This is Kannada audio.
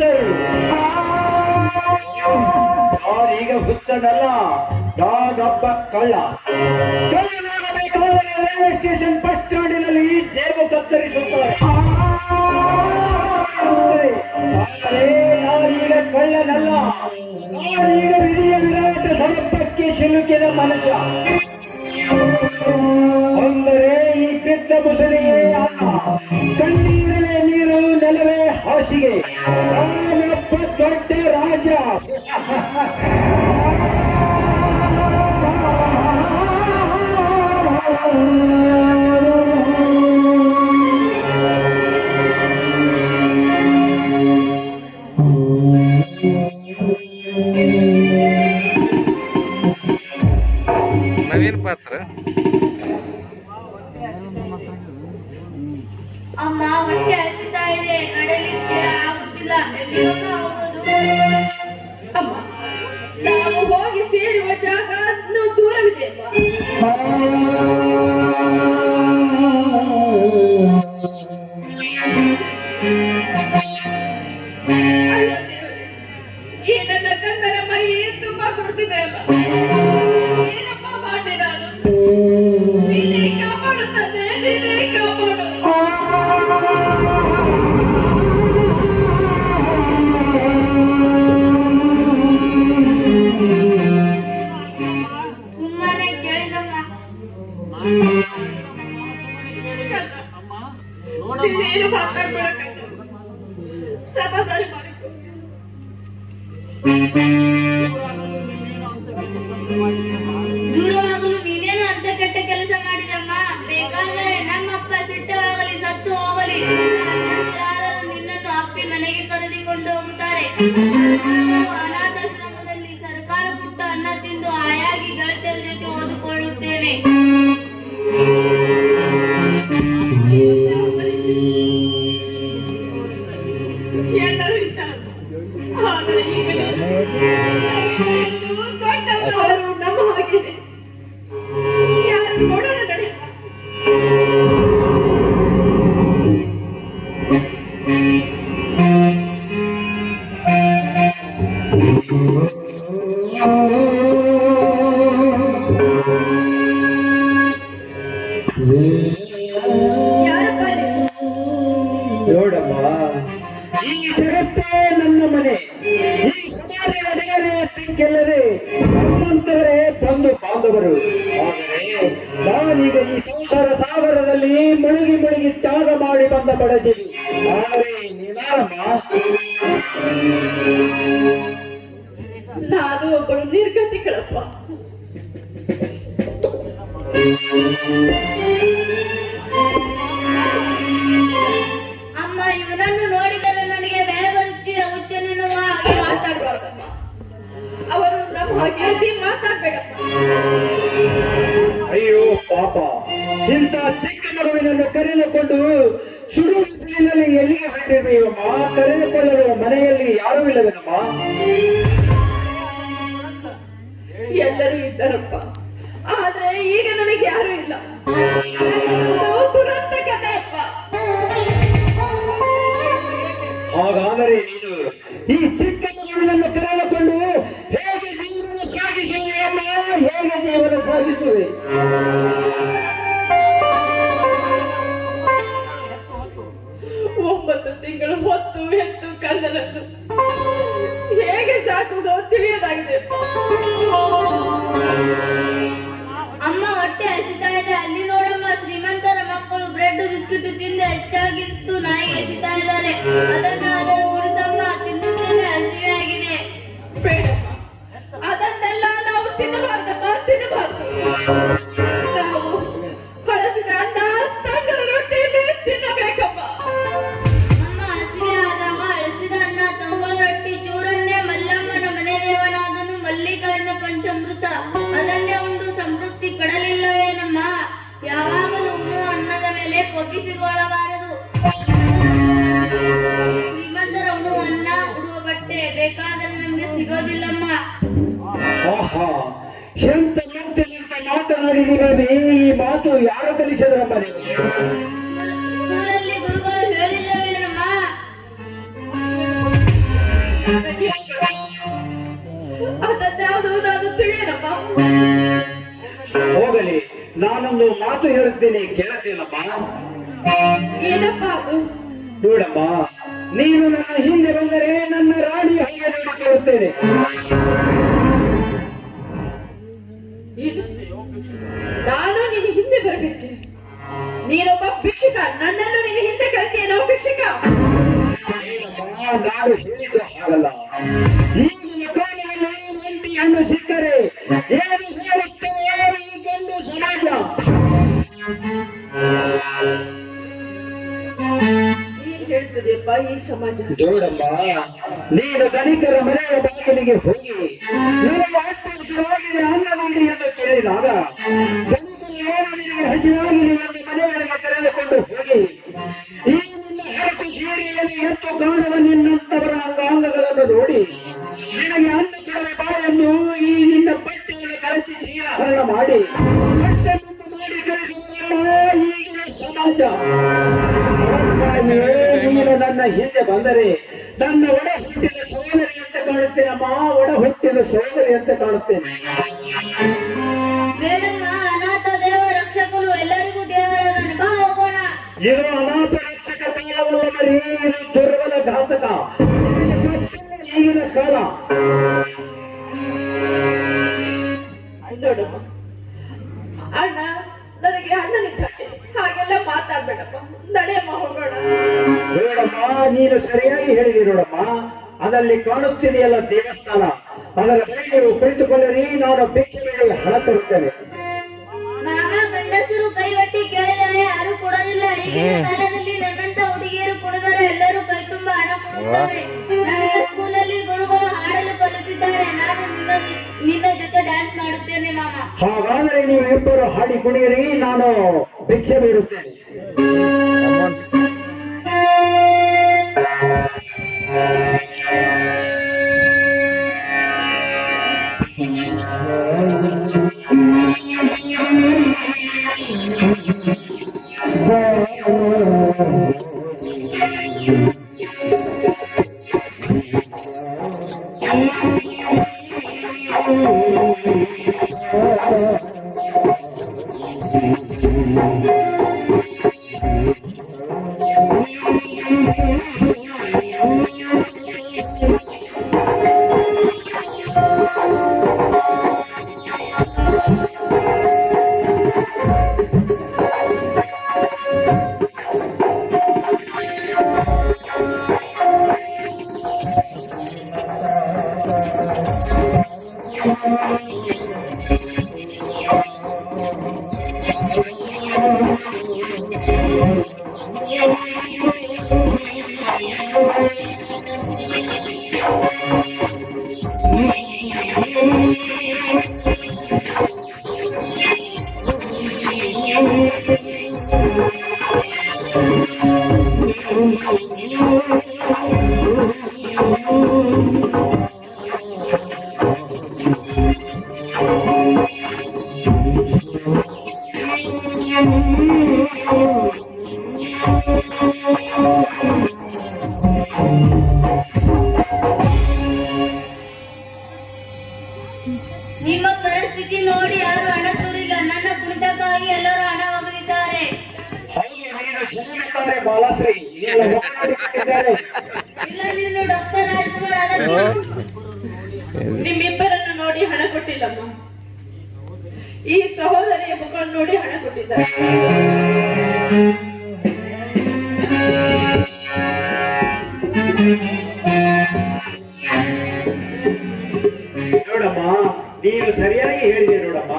ಹುಚ್ಚರು. ಯಾರೀಗ ಹುಚ್ಚನಲ್ಲ ನಾನೊಬ್ಬ ಕಳ್ಳ. ಕಳ್ಳನಾಗಬೇಕಾದರೆ ರೈಲ್ವೆ ಸ್ಟೇಷನ್ ಬಸ್ ಸ್ಟ್ಯಾಂಡಿನಲ್ಲಿ ಈ ಜೇಬು ಕತ್ತರಿಸುತ್ತಾರೆ. ನಾನೀಗ ಕಳ್ಳನಲ್ಲ ನಾನೀಗ ವಿಧಿಯ ವಿರಾಟ ಸರ್ಪಕ್ಕೆ ಸಿಲುಕಿದ ಮನುಷ್ಯ. ಅಂದರೆ ಈ ಬಿದ್ದ ಮುಸಳಿಯೇ ಅಲ್ಲ. ನೀರು ನೆಲವೇ ಹಾಸಿಗೆ ನಾನೊಬ್ಬ ದೊಡ್ಡ ರಾಜ ನವೀನ್ ಪಾತ್ರ ಅಮ್ಮ ಹೊಟ್ಟೆ ಹಸಿತಾ ಇದೆ ನಡಲಿಕ್ಕೆ ಆಗುತ್ತಿಲ್ಲ. ಎಲ್ಲಿಗೋಗ ಹೋಗೋದು? ಅಮ್ಮ ನಾವು ಹೋಗಿ ಸೇರುವ ಜಾಗ ದೂರವಿದೆ ದೂರವಾಗಲು ನೀನೇನು ಅರ್ಧ ಕೆಟ್ಟ ಕೆಲಸ ಮಾಡಿದಮ್ಮ? ಬೇಕಾದರೆ ನಮ್ಮಪ್ಪ ಸಿಟ್ಟವಾಗಲಿ, ಸತ್ತು ಹೋಗಲಿ. ನಿನ್ನನ್ನು ಅಪ್ಪಿ ಮನೆಗೆ ಕರೆದುಕೊಂಡು ಹೋಗುತ್ತಾರೆ. ನೋಡಮ್ಮ ಈ ಜಗತ್ತೇ ನನ್ನ ಮನೆ. ಈ ಸಮಾಜ ನಡೆಯಲೇ ತಂದು ನಮ್ಮಂತವರೇ ಬಂಧು ಬಾಂಧವರು. ಆದರೆ ನಾನೀಗ ಈ ಸಂಸಾರ ಸಾಗರದಲ್ಲಿ ಮುಳುಗಿ ಮುಳುಗಿ ತ್ಯಾಗ ಮಾಡಿ ಬಂದ ಬಡಜಿವಿ ಆದರೆ ನೀನಾರಮ್ಮ ನಾನು ಒಬ್ಬಳು ನಿರ್ಗತಿಗಳಪ್ಪ. ಅಯ್ಯೋ ಪಾಪ. ಇಂಥ ಚಿಕ್ಕ ಮಗುವಿನನ್ನು ಕರೆದುಕೊಂಡು ಶುರು ಬಿಸಿಲಿನಲ್ಲಿ ಎಲ್ಲಿಗೆ ಹೊರಟಿರುವಮ್ಮ ಕರೆದುಕೊಳ್ಳಲು ಮನೆಯಲ್ಲಿ ಯಾರೂ ಇಲ್ಲವೇನಮ್ಮ? ಎಲ್ಲರೂ ಇದ್ದಾರಪ್ಪ. ಆದ್ರೆ ಈಗ ನನಗೆ ಯಾರು ಇಲ್ಲ. ಹಾಗಾದರೆ ನೀನು ಈ ಚಿಕ್ಕ ಮಗುವಿನನ್ನು ಕರೆದುಕೊಂಡು ಮೇಲೆ ಕೋಪಿಸಿಕೊಳ್ಳಬಾರದು ಶ್ರೀಮಂತರ ಉಣ್ಣುವ ಅನ್ನ ಉಡುವ ಬಟ್ಟೆ ಬೇಕಾದರೆ ನಮ್ಗೆ ಸಿಗೋದಿಲ್ಲಮ್ಮ. ಆಹಾ ಎಂತ ಎಂತ ಎಂತ ಮಾತನಾಡಿದ್ದೀರಿ ಈ ಮಾತು ಯಾರು ಕಲಿಸಿದ್ರಮ್ಮ ಸ್ಕೂಲಲ್ಲಿ ಗುರುಗಳು ಹೇಳಿಲ್ಲವೇನಮ್ಮ? ಅದನ್ಯಾವುದು ನಾನು ಹೋಗಲಿ ನಾನೊಂದು ಮಾತು ಹೇಳುತ್ತೇನೆ ಕೇಳುತ್ತೇನಮ್ಮ? ಏನಪ್ಪ ನೋಡಮ್ಮ ನೀನು ನನ್ನ ಹಿಂದೆ ಬಂದರೆ ನನ್ನ ರಾಣಿ ಹಾಗೆ ನೋಡಿಕೊಳ್ಳುತ್ತೇನೆ. ನೋಡಮ್ಮ ನೀನು ಧನಿಕರ ಮನೆಯ ಬಾಗಿಲಿಗೆ ಹೋಗಿ ನಿನಗೆ ಅಷ್ಟು ಹಸಿರಾಗಿದೆ ಅನ್ನ ನೀಡಿ ಎಂದು ಕೇಳಿದಾಗ ಧನಿಕರು ಏನು ನಿನಗೆ ಹಸಿವಾಗಿ ನನ್ನ ಮನೆಯೊಳಗೆ ಕರೆದುಕೊಂಡು ಹೋಗಿ, ಈ ನಿನ್ನ ಹೆರಕು ಸೀರೆಯಲ್ಲಿ ಎತ್ತು ಕಾಣುವ ನಿನ್ನಂತವರ ಅಂಗಾಂಗಗಳನ್ನು ನೋಡಿ, ನಿನಗೆ ಅನ್ನ ಕೊಡವೆ ಬಾ ಎಂದು ಈ ನಿನ್ನ ಬಟ್ಟೆಯನ್ನು ಕಳಚಿ ಸೀರಹರಣ ಮಾಡಿ ಬಟ್ಟೆ ಮಾಡಿ ಕಳಿಸುವುದಲ್ಲ ಈಗಿನ ಸಮಾಜ. ನನ್ನ ಹಿಂದೆ ಬಂದರೆ ನನ್ನ ಒಡ ಹುಟ್ಟಿದ ಸೋದರಿ ಅಂತ ಕಾಣುತ್ತೇನಮ್ಮ ಒಡ ಹುಟ್ಟಿದ ಸೋದರಿ ಅಂತ ಕಾಣುತ್ತೇನೆ ಬೇಡಮ್ಮ ಅನಾಥ ದೇವ ರಕ್ಷಕನು ಎಲ್ಲರಿಗೂ ದೇವರಾದನು ಬಾ ಹೋಗೋಣ ಇದು ಅನಾಥ ರಕ್ಷಕ ಕಾಲವಲ್ಲ ಮರಿ ಇದು ದುರ್ಬಲ ಘಾತಕ ಈಗಿನ ಕಾಲ ಹಾಗೆಲ್ಲ ನಡೆಯಮ್ಮ ಹೋಗೋಣ. ನೋಡಮ್ಮ ನೀನು ಸರಿಯಾಗಿ ಹೇಳಿದಿ ನೋಡಮ್ಮ. ಅದಲ್ಲಿ ಕಾಣುತ್ತಿದೆಯಲ್ಲ ದೇವಸ್ಥಾನ. ಅದರ ಬಳಿ ನೀವು ಕುಳಿತುಕೊಳ್ಳರಿ ನಾನು ಭಿಕ್ಷೆ ಮೇಲೆ ಹಣ ತರುತ್ತೇನೆ. ಮಾಮ ಗಂಡಸರು ಕೈಗಟ್ಟಿ ಕೇಳಿದರೆ ಯಾರು ಕೊಡೋದಿಲ್ಲ ಈಗಿನ ಕಾಲದಲ್ಲಿ ನನ್ನಂತ ಹುಡುಗಿಯರು ಕುಣಿದರೆ ಎಲ್ಲರೂ ಕೈ ತುಂಬಾ ಹಣ ಕೊಡುತ್ತಾರೆ. ನನಗೆ ಸ್ಕೂಲಲ್ಲಿ ಗುರುಗಳು ಹಾಡಲು ಕಲಿಸಿದ್ದಾರೆ. ನಾನು ನಿನ್ನ ನಿನ್ನ ಜೊತೆ ಡ್ಯಾನ್ಸ್ ಮಾಡುತ್ತೇನೆ ಮಾಮ. ಹಾಗಾದರೆ ನೀವು ಇಬ್ಬರು ಹಾಡಿ ಕುಣಿಯಿರಿ ನಾನು ಭಿಕ್ಷೆ అమౌంట్ ನಿಮ್ಮಿಬ್ಬರನ್ನು ನೋಡಿ ಹಣ ಕೊಟ್ಟಿಲ್ಲಮ್ಮ. ಈ ಸಹೋದರಿಯ ಮುಖ ನೋಡಿ ಹಣ ಕೊಟ್ಟಿದ್ದಾರೆ. ನೋಡಮ್ಮ, ನೀನು ಸರಿಯಾಗಿ ಹೇಳಿದೆ ನೋಡಮ್ಮ.